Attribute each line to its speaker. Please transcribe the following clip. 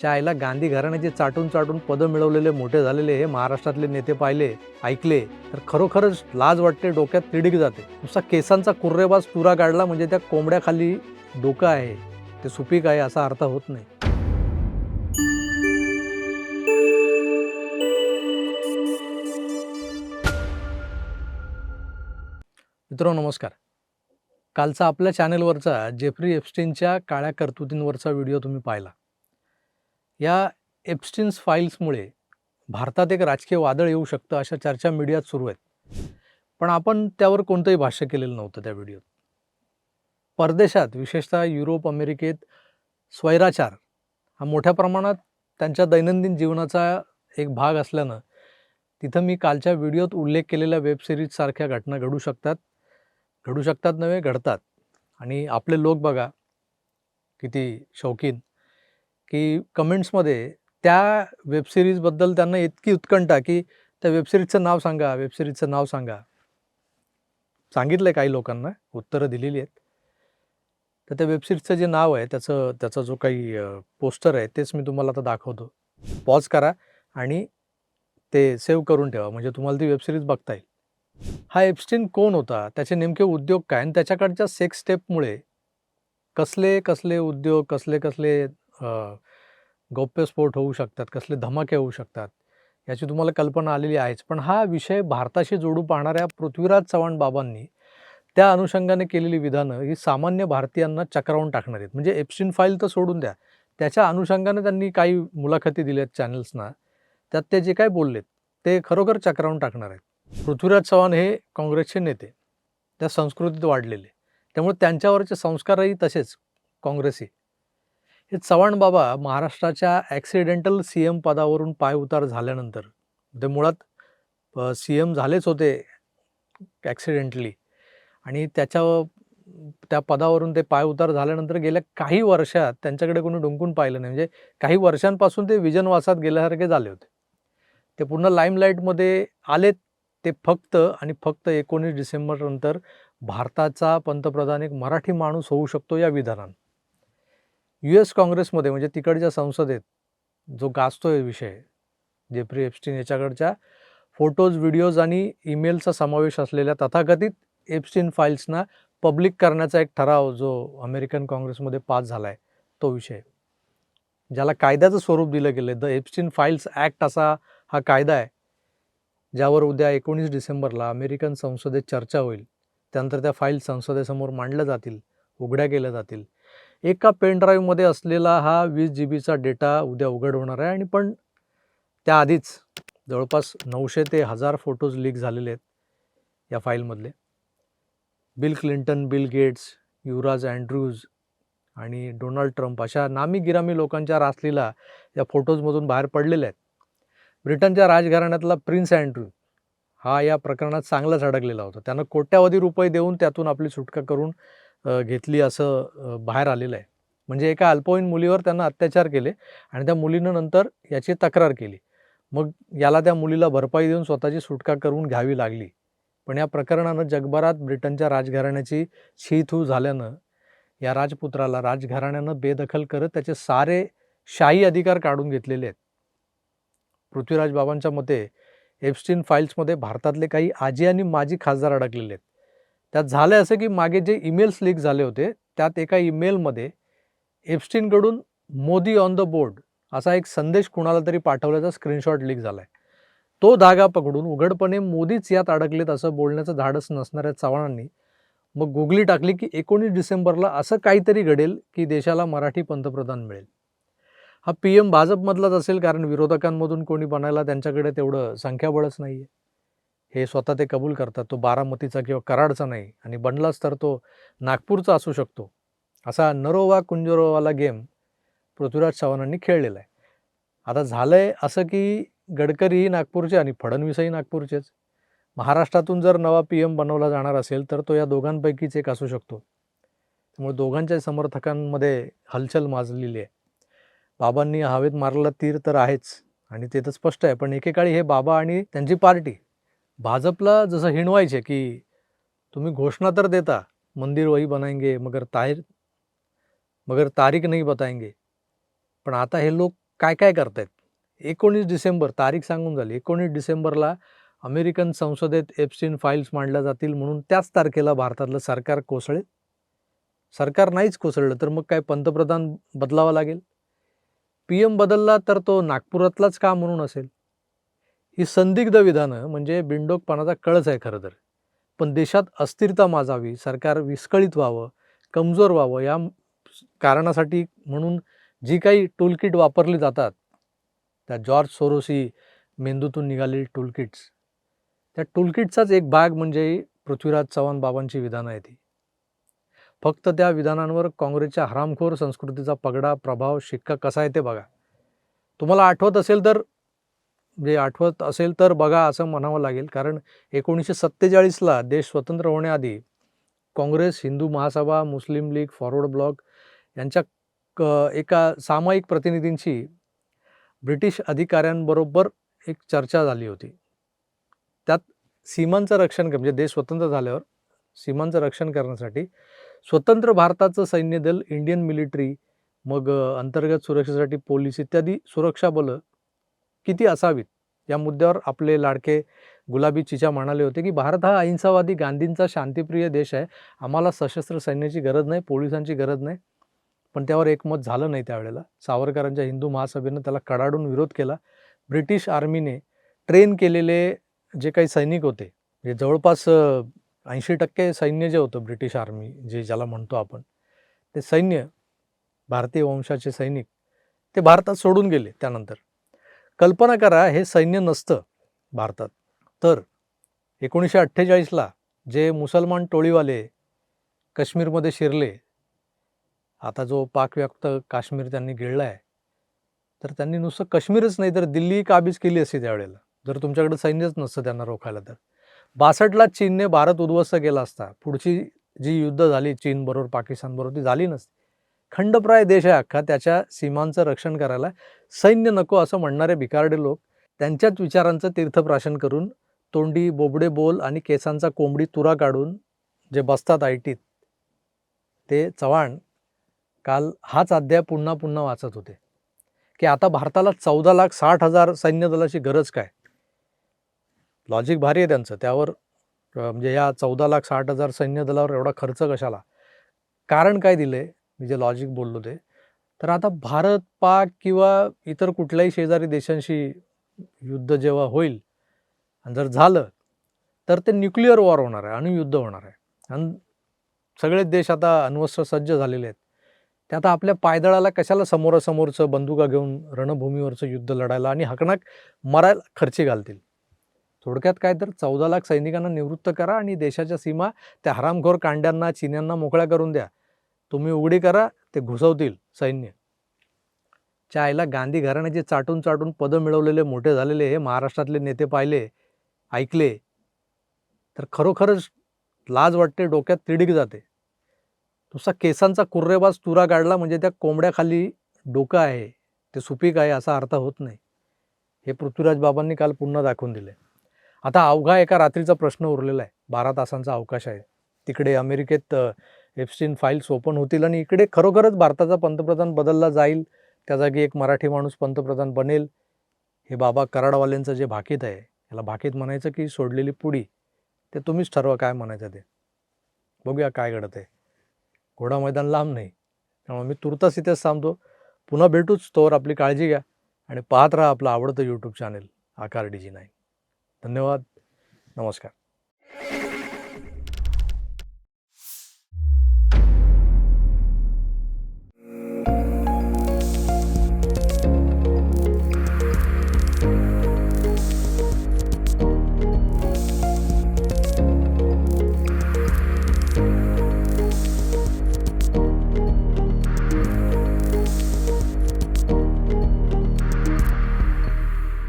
Speaker 1: च्या आईला गांधी घराण्याचे चाटून चाटून पदं मिळवलेले मोठे झालेले हे महाराष्ट्रातले नेते पाहिले ऐकले तर खरोखरच लाज वाटते डोक्यात तिडीक जाते. नुसता केसांचा कुर्रेबाज तुरा काढला म्हणजे त्या कोंबड्याखाली डोकं आहे. ते सुपीक आहे असा अर्थ होत नाही. मित्रांनो नमस्कार. कालचा आपल्या चॅनेलवरचा जेफ्री एप्स्टीनच्या काळ्या कर्तुतींवरचा व्हिडिओ तुम्ही पाहिला. या एप्स्टिन्स फाईल्समुळे भारतात एक राजकीय वादळ येऊ शकतं अशा चर्चा मीडियात सुरू आहेत. पण आपण त्यावर कोणतंही भाष्य केलेलं नव्हतं त्या व्हिडिओत परदेशात विशेषतः युरोप अमेरिकेत स्वैराचार हा मोठ्या प्रमाणात त्यांच्या दैनंदिन जीवनाचा एक भाग असल्यानं तिथं मी कालच्या व्हिडिओत उल्लेख केलेल्या वेबसिरीजसारख्या घटना घडू शकतात. घडू शकतात नव्हे घडतात. आणि आपले लोक बघा किती शौकीन. की कमेंट्समध्ये त्या वेबसिरीजबद्दल त्यांना इतकी उत्कंठा की त्या वेबसिरीजचं नाव सांगा वेबसिरीजचं नाव सांगा. सांगितलं आहे काही लोकांना उत्तरं दिलेली आहेत. तर त्या वेबसिरीजचं जे नाव आहे त्याचं त्याचा जो काही पोस्टर आहे तेच मी तुम्हाला आता दाखवतो. पॉज करा आणि ते सेव्ह करून ठेवा म्हणजे तुम्हाला ती वेबसिरीज बघता येईल. हा एप्स्टीन कोण होता? त्याचे नेमके उद्योग काय? आणि त्याच्याकडच्या सेक्स स्टेपमुळे कसले कसले उद्योग कसले कसले गौप्यस्फोट होऊ शकतात कसले धमाके होऊ शकतात याची तुम्हाला कल्पना आलेली आहेच. पण हा विषय भारताशी जोडू पाहणाऱ्या पृथ्वीराज चव्हाण बाबांनी त्या अनुषंगाने केलेली विधानं ही सामान्य भारतीयांना चक्रावून टाकणार आहेत. म्हणजे एप्सिन फाईल तर सोडून द्या. त्याच्या अनुषंगाने त्यांनी काही मुलाखती दिल्या आहेत चॅनल्सना त्यात ते जे काय बोललेत ते खरोखर चक्रावून टाकणार आहेत. पृथ्वीराज चव्हाण हे काँग्रेसचे नेते. त्या संस्कृतीत वाढलेले. त्यामुळे त्यांच्यावरचे संस्कारही तसेच काँग्रेसी हे चव्हाण बाबा महाराष्ट्राच्या ॲक्सिडेंटल सी एम पदावरून पायउतार झाल्यानंतर ते मुळात सी एम झालेच होते ॲक्सिडेंटली आणि त्याच्या त्या पदावरून ते पायउतार झाल्यानंतर गेल्या काही वर्षात त्यांच्याकडे कोणी डुंकून पाहिलं नाही. म्हणजे काही वर्षांपासून ते विजनवासात गेल्यासारखे झाले होते. ते पुन्हा लाईमलाईटमध्ये आले ते फक्त आणि फक्त एकोणीस डिसेंबर नंतर भारताचा पंतप्रधान एक मराठी माणूस होऊ शकतो या विधानानं. यू एस काँग्रेसमध्ये म्हणजे तिकडच्या संसदेत जो गाजतोय विषय जेफ्री एप्स्टीन याच्याकडच्या फोटोज व्हिडिओज आणि ईमेलचा समावेश असलेल्या तथाकथित एप्स्टीन फाईल्सना पब्लिक करण्याचा एक ठराव जो अमेरिकन काँग्रेसमध्ये पास झाला आहे तो विषय. ज्याला कायद्याचं स्वरूप दिलं गेलं आहे द एप्स्टीन फाईल्स ॲक्ट असा हा कायदा आहे ज्यावर उद्या एकोणीस डिसेंबरला अमेरिकन संसदेत चर्चा होईल. त्यानंतर त्या फाईल संसदेसमोर मांडल्या जातील उघड्या केल्या जातील. एका पेन ड्राईव्हमध्ये असलेला हा वीस जी बीचा डेटा उद्या उघड होणार आहे आणि पण त्याआधीच जवळपास नऊशे ते हजार फोटोज लीक झालेले आहेत या फाईलमधले. बिल क्लिंटन बिल गेट्स युवराज अँड्रूज आणि डोनाल्ड ट्रम्प अशा नामी गिरामी लोकांच्या रासलीला या फोटोजमधून बाहेर पडलेल्या आहेत. ब्रिटनच्या राजघराण्यातला प्रिन्स अँड्रू हा या प्रकरणात चांगलाच अडकलेला होता. त्यानं कोट्यावधी रुपये देऊन त्यातून आपली सुटका करून घेतली असं बाहेर आलेलं आहे. म्हणजे एका अल्पवयीन मुलीवर त्यांना अत्याचार केले आणि त्या मुलीनं नंतर याची तक्रार केली. मग याला त्या मुलीला भरपाई देऊन स्वतःची सुटका करून घ्यावी लागली. पण या प्रकरणानं जगभरात ब्रिटनच्या राजघराण्याची छीथू झाल्यानं या राजपुत्राला राजघराण्यानं बेदखल करत त्याचे सारे शाही अधिकार काढून घेतलेले आहेत. पृथ्वीराज बाबांच्या मते एप्स्टीन फाईल्समध्ये भारतातले काही आजी आणि माजी खासदार अडकलेले आहेत. त्यात झालं असं की मागे जे ईमेल्स लीक झाले होते त्यात एका ईमेलमध्ये एप्स्टीनकडून मोदी ऑन द बोर्ड असा एक संदेश कुणाला तरी पाठवल्याचा स्क्रीनशॉट लीक झाला आहे तो धागा पकडून उघडपणे मोदीच यात अडकलेत असं बोलण्याचं धाडस नसणाऱ्या चव्हाणांनी मग गुगली टाकली की एकोणीस डिसेंबरला असं काहीतरी घडेल की देशाला मराठी पंतप्रधान मिळेल. हा पी एम भाजपमधलाच असेल कारण विरोधकांमधून कोणी बनायला त्यांच्याकडे तेवढं संख्याबळच नाही आहे हे स्वतः ते कबूल करतात. तो बारामतीचा किंवा कराडचा नाही आणि बनलाच तर तो नागपूरचा असू शकतो. असा नरोवा कुंजरोवाला गेम पृथ्वीराज चव्हाणांनी खेळलेला आहे. आता झालं आहे असं की गडकरीही नागपूरचे आणि फडणवीसही नागपूरचेच. महाराष्ट्रातून जर नवा पी एम बनवला जाणार असेल तर तो या दोघांपैकीच एक असू शकतो. त्यामुळे दोघांच्या समर्थकांमध्ये हलचल माजलेली आहे. बाबांनी हवेत मारलेला तीर तर आहेच आणि ते तर स्पष्ट आहे पण एकेकाळी हे बाबा आणि त्यांची पार्टी भाजपला जसं हिणवायचे की तुम्ही घोषणा तर देता मंदिर वही बनाएंगे मगर ताहिर मगर तारीख नाही बताएंगे. पण आता हे लोक काय काय करतायत? एकोणीस डिसेंबर तारीख सांगून झाली. एकोणीस डिसेंबरला अमेरिकन संसदेत एप्सिन फाईल्स मांडल्या जातील म्हणून त्याच तारखेला भारतातलं सरकार कोसळेल? सरकार नाहीच कोसळलं तर मग काय पंतप्रधान बदलावा लागेल? पी एम बदलला तर तो नागपुरातलाच का म्हणून असेल? ही संदिग्ध विधानं म्हणजे बिंडोकपणाचा कळच आहे खरं तर. पण देशात अस्थिरता माजावी सरकार विस्कळीत व्हावं कमजोर व्हावं या कारणासाठी म्हणून जी काही टूलकिट वापरली जातात त्या जॉर्ज सोरोसी मेंदूतून निघालेली टूलकिट्स त्या टूलकिटचाच एक भाग म्हणजे पृथ्वीराज चव्हाण बाबांची विधानं आहे ती फक्त त्या विधानांवर काँग्रेसच्या हरामखोर संस्कृतीचा पगडा प्रभाव शिक्का कसा आहे ते बघा. तुम्हाला आठवत असेल तर म्हणजे आठवत असेल तर बघा असं म्हणावं लागेल. कारण एकोणीसशे सत्तेचाळीसला देश स्वतंत्र होण्याआधी काँग्रेस हिंदू महासभा मुस्लिम लीग फॉरवर्ड ब्लॉक यांच्या क एका सामायिक प्रतिनिधींची ब्रिटिश अधिकाऱ्यांबरोबर एक चर्चा झाली होती. त्यात सीमांचं रक्षण म्हणजे देश स्वतंत्र झाल्यावर सीमांचं रक्षण करण्यासाठी स्वतंत्र भारताचं सैन्य दल इंडियन मिलिटरी मग अंतर्गत सुरक्षेसाठी पोलीस इत्यादी सुरक्षा बलं किती असावीत? या मुद्द्यावर आपले लाडके गुलाबी चिचा म्हणाले होते की भारत हा अहिंसावादी गांधींचा शांतिप्रिय देश आहे. आम्हाला सशस्त्र सैन्याची गरज नाही पोलिसांची गरज नाही. पण त्यावर एकमत झालं नाही त्यावेळेला. सावरकरांच्या हिंदू महासभेनं त्याला कडाडून विरोध केला. ब्रिटिश आर्मीने ट्रेन केलेले जे काही सैनिक होते जे जवळपास ऐंशी टक्के सैन्य जे होतं ब्रिटिश आर्मी जे ज्याला म्हणतो आपण ते सैन्य भारतीय वंशाचे सैनिक ते भारतात सोडून गेले त्यानंतर. कल्पना करा हे सैन्य नसतं भारतात. तर एकोणीसशे अठ्ठेचाळीसला जे मुसलमान टोळीवाले काश्मीरमध्ये शिरले आता जो पाकव्याप्त काश्मीर त्यांनी गिळला आहे तर त्यांनी नुसतं काश्मीरच नाही तर दिल्ली काबीज केली असती त्यावेळेला. जर तुमच्याकडे सैन्यच नसतं त्यांना रोखायला तर. बासष्टला चीनने भारत उद्ध्वस्त केला असता. पुढची जी युद्ध झाली चीनबरोबर पाकिस्तानबरोबर ती झाली नसती. खंडप्राय देश आहे अख्खा त्याच्या सीमांचं रक्षण करायला. सैन्य नको असं म्हणणारे भिकारडे लोक त्यांच्याच विचारांचं तीर्थप्राशन करून तोंडी बोबडे बोल आणि केसांचा कोंबडी तुरा काढून जे बसतात आय टीत ते चव्हाण काल हाच अध्याय पुन्हा पुन्हा वाचत होते. की आता भारताला चौदा लाख साठ हजार सैन्य दलाची गरज काय? लॉजिक भारी आहे त्यांचं. त्यावर म्हणजे या चौदा लाख साठ हजार सैन्य दलावर एवढा खर्च कशाला? कारण काय दिलं? आहे मी जे लॉजिक बोललो ते. तर आता भारत पाक किंवा इतर कुठल्याही शेजारी देशांशी युद्ध जेव्हा होईल आणि जर झालं तर ते न्यूक्लिअर वॉर होणार आहे अणुयुद्ध होणार आहे. आणि सगळेच देश आता अण्वस्त्र सज्ज झालेले आहेत. ते आता आपल्या पायदळाला कशाला समोरासमोरचं बंदुका घेऊन रणभूमीवरचं युद्ध लढायला आणि हकणाक मरायला खर्ची घालतील? थोडक्यात काय तर चौदा लाख सैनिकांना निवृत्त करा आणि देशाच्या सीमा त्या हरामखोर कांड्यांना चिन्यांना मोकळ्या करून द्या. तुम्ही उघडी करा ते घुसवतील सैन्य. च्या आईला गांधी घराण्याचे चाटून चाटून पदं मिळवलेले मोठे झालेले हे महाराष्ट्रातले नेते पाहिले ऐकले तर खरोखरच लाज वाटते डोक्यात तिडीक जाते. नुसता केसांचा कुर्रेबाज तुरा काढला म्हणजे त्या कोंबड्याखाली डोकं आहे ते सुपीक आहे असा अर्थ होत नाही. हे पृथ्वीराज बाबांनी काल पुन्हा दाखवून दिले. आता अवघा एका रात्रीचा प्रश्न उरलेला आहे बारा तासांचा अवकाश आहे. तिकडे अमेरिकेत एफसीन फाईल्स ओपन होतील आणि इकडे खरोखरच भारताचा पंतप्रधान बदलला जाईल त्या जागी एक मराठी माणूस पंतप्रधान बनेल हे बाबा कराडवाल्यांचं जे भाकीत आहे याला भाकीत म्हणायचं की सोडलेली पुडी ते तुम्हीच ठरवा काय म्हणायचं ते. बघूया काय घडत आहे घोडा मैदान लांब नाही त्यामुळे मी तुर्तास इथेच थांबतो. पुन्हा भेटूच तोवर आपली काळजी घ्या आणि पाहत राहा आपलं आवडतं YouTube channel Aakar D G nine. धन्यवाद. नमस्कार.